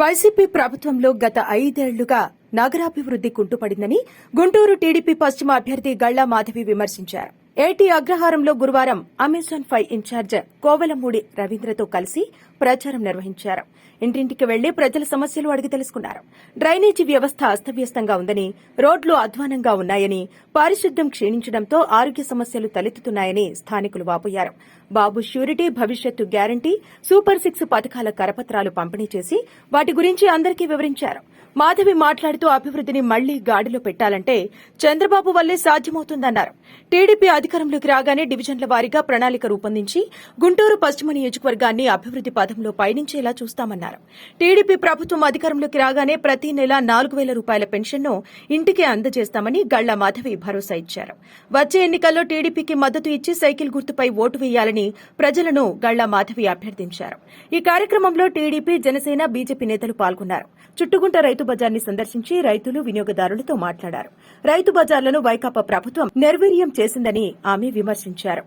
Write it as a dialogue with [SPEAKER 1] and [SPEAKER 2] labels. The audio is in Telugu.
[SPEAKER 1] వైసీపీ ప్రభుత్వంలో గత ఐదేళ్ళుగా నగరాభివృద్ది కుంటుపడిందని గుంటూరు టీడీపీ పశ్చిమ అభ్యర్థి గళ్ళా మాధవి విమర్శించారు. ఏటీ అగ్రహారంలో గురువారం అమెజాన్ ఫైవ్ ఇన్ఛార్జ్ కోవలమూడి రవీంద్రతో కలిసి ప్రచారం నిర్వహించారు. ఇంటింటికి వెళ్ళి ప్రజల సమస్యలు అడిగి తెలుసుకున్నారు. డ్రైనేజీ వ్యవస్థ అస్తవ్యస్తంగా ఉందని రోడ్లు అధ్వానంగా ఉన్నాయని పారిశుద్ధ్యం క్షీణించడంతో ఆరోగ్య సమస్యలు తలెత్తుతున్నాయని స్థానికులు వాపోయారు. బాబు ష్యూరిటీ భవిష్యత్తు గ్యారంటీ సూపర్ సిక్స్ పథకాల కరపత్రాలు పంపిణీ చేసి వాటి గురించి అందరికీ వివరించారు. మాధవి మాట్లాడుతూ అభివృద్దిని మళ్ళీ గాడిలో పెట్టాలంటే చంద్రబాబు వల్లే సాధ్యమవుతుందన్నారు. టీడీపీ అధికారంలోకి రాగానే డివిజన్ల వారీగా ప్రణాళిక రూపొందించి గుంటూరు పశ్చిమ నియోజకవర్గాన్ని అభివృద్ది పథంలో పయనించేలా చూస్తామన్నారు. టీడీపీ ప్రభుత్వం అధికారంలోకి రాగానే ప్రతి నెల నాలుగు వేల రూపాయల పెన్షన్ను ఇంటికే అందజేస్తామని గళ్ళ మాధవి భరోసా ఇచ్చారు. వచ్చే ఎన్నికల్లో టీడీపీకి మద్దతు ఇచ్చి సైకిల్ గుర్తుపై ఓటు వేయాలని ప్రజలను గళ్ళ మాధవి అభ్యర్థించారు. ఈ కార్యక్రమంలో టీడీపీ జనసేన బీజేపీ నేతలు పాల్గొన్నారు. చుట్టుగుంట రైతు బజార్ని సందర్శించి రైతులు వినియోగదారులతో మాట్లాడారు. రైతు బజార్లను వైకాపా ప్రభుత్వం నిర్వీర్యం చేసిందని ఆమె విమర్శించారు.